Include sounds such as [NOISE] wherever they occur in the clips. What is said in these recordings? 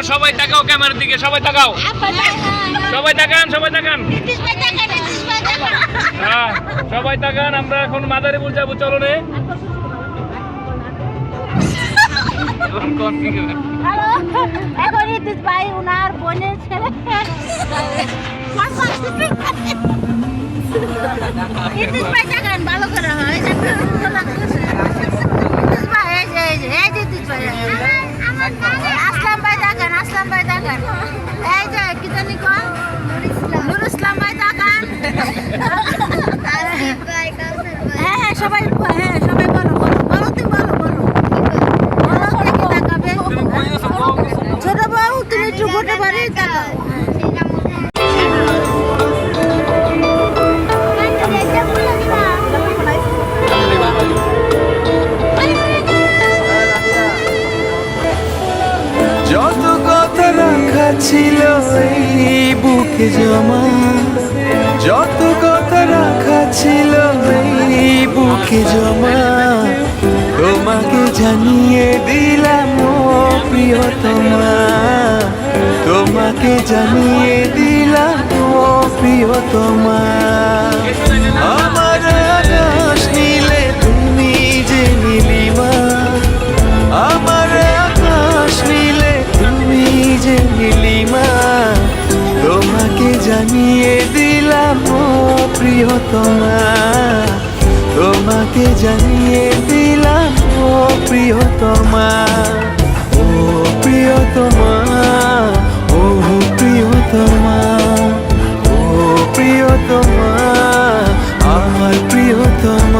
তোমরা সবাই তাকাও ক্যামেরার দিকে সবাই তাকাও। সবাই তাকান সবাই তাকান। হ্যাঁ সবাই তাকান আমরা এখন মাদারীপুর যাব চলো রে এখন ইতিস ভাই উনার বোনের ছেলে। ইতিস ভাই দেখেন ভালো করে হয় এই যে সুন্দর লাগতেছে। ইতিস ভাই, এই যে, এই যে, এই যে ইতিস ভাই। আসলাম ভাই আসলাম ভাই দেখেন। এই যে কি জানি কন নুর ইসলাম ভাই [LAUGHS] হ্যাঁ হ্যাঁ সবাই হ্যাঁ বুকে জমা। যত কথা রাখা ছিল বুকে জমা। তোমাকে জানিয়ে দিলাম প্রিয় তোমা তোমাকে জানিয়ে দিলাম প্রিয় প্রিয়তমা। প্রিয়তমা তোমাকে জানিয়ে দিলাম, ও প্রিয়তমা। ও প্রিয়তমা ও প্রিয়তমা। ও প্রিয়তমা, আমার প্রিয়তমা। যতনে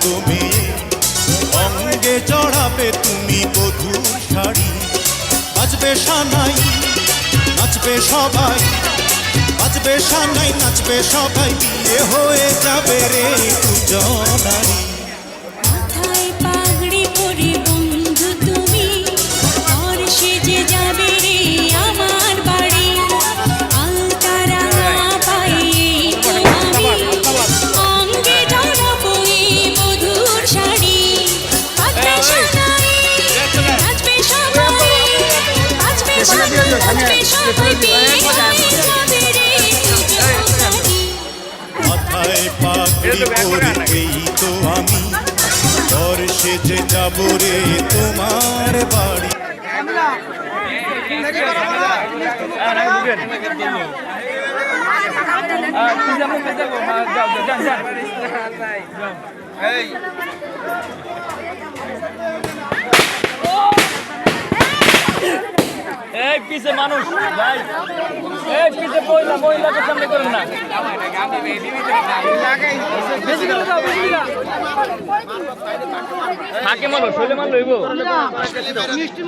তুমি। অঙ্গে চড়াবে তুমি বধুর শাড়ি। নাচবে সানাই, নাচবে সবাই। নাচবে সানাই, নাচবে সবাই। বিয়ে হয়ে যাবে রে দুজনারি মাথায় পাগড়ি তো আমি বর্ষে যে যাব রে তোমার বাড়ি এই পিছে মানুষ পিছে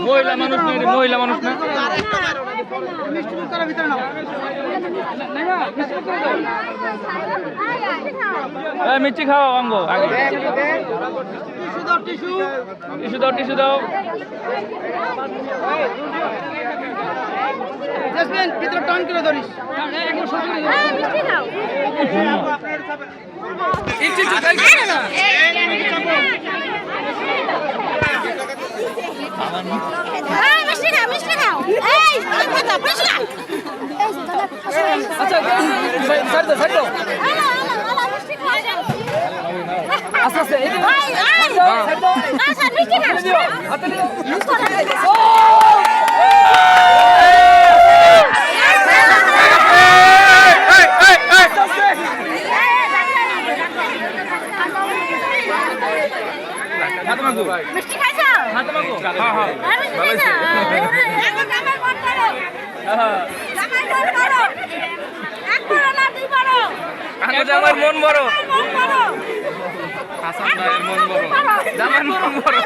মহিলা মানুষ না মহিলা মানুষ না। মিষ্টি খাও, অঙ্গ। আগে। টিসু দাও টিসু দাও। হ্যাঁ। আচ্ছা দাও আলো, আলো, আলো, মিষ্টি খাও। আস্তে আস্তে এই দিকে। এই, এই, আচ্ছা, মিষ্টি খাও। হাতে নিও। মিষ্টি খাও। হাতে মাগো মিষ্টি খাইছো? হাতে মাগো হ্যাঁ হ্যাঁ আর মিষ্টি খাইছো? এখন জামাই ফোন করো। হ্যাঁ জামাই ফোন করো। এক বড় না দুই বড়? আঙ্গো জামার মন বড়। হাসান ভাইয়ের মন বড় জামার মন বড়।